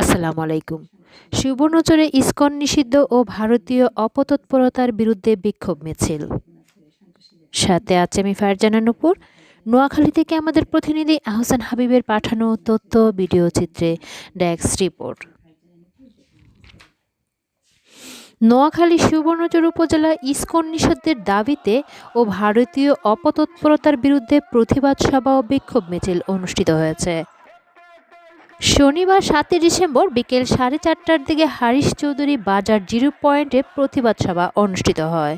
আসসালামু আলাইকুম। সুবর্ণচরে ইস্কন নিষিদ্ধ ও ভারতীয় অপতৎপরতার বিরুদ্ধে বিক্ষোভ মিছিল। সাথে আছে আমি ফারজানা নুপুর। নোয়াখালী থেকে আমাদের প্রতিনিধি আহসান হাবিবের পাঠানো তথ্য, ভিডিও চিত্রে ডেস্ক রিপোর্ট। নোয়াখালী সুবর্ণচর উপজেলা ইস্কন নিষিদ্ধের দাবিতে ও ভারতীয় অপতৎপরতার বিরুদ্ধে প্রতিবাদ সভা ও বিক্ষোভ মিছিল অনুষ্ঠিত হয়েছে। শনিবার সাতই ডিসেম্বর বিকেল সাড়ে চারটার দিকে হারিশ চৌধুরী বাজার জিরো পয়েন্টে প্রতিবাদ সভা অনুষ্ঠিত হয়।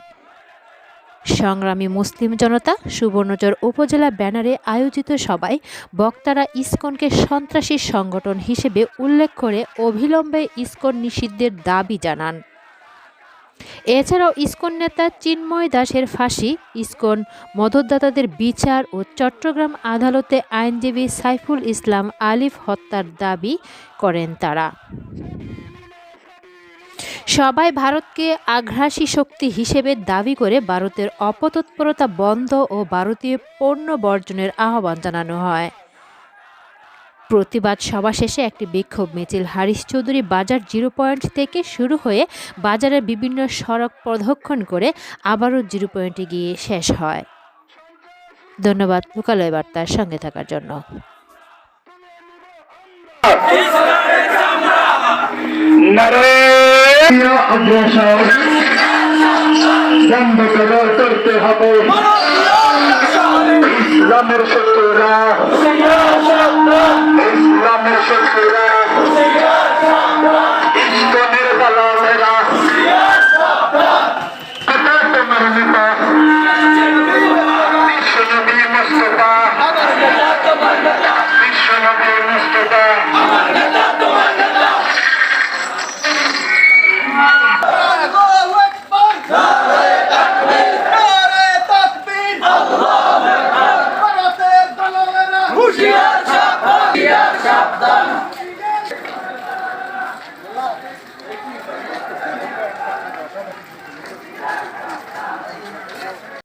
সংগ্রামী মুসলিম জনতা সুবর্ণচর উপজেলা ব্যানারে আয়োজিত সভায় বক্তারা ইসকনকে সন্ত্রাসী সংগঠন হিসেবে উল্লেখ করে অবিলম্বে ইসকন নিষিদ্ধের দাবি জানান। এছাড়াও ইসকন নেতা চিন্ময় দাসের ফাঁসি, ইসকন মদতদাতাদের বিচার ও চট্টগ্রাম আদালতে আইনজীবী সাইফুল ইসলাম আলিফ হত্যার দাবি করেন তারা। সবাই ভারতকে আগ্রাসী শক্তি হিসেবে দাবি করে ভারতের অপতৎপরতা বন্ধ ও ভারতীয় পণ্য বর্জনের আহ্বান জানানো হয়। প্রতিবাদ সভা শেষে একটি বিক্ষোভ মিছিল। হারিশ চৌধুরী বাজার জিরো পয়েন্ট থেকে শুরু হয়ে বাজারের বিভিন্ন সড়ক প্রদক্ষণ করে আবারও জিরো পয়েন্টে গিয়ে শেষ হয়। ধন্যবাদ, লোকালয় বার্তার সঙ্গে থাকার জন্য। অগ্রসর করতে হবে। शब्द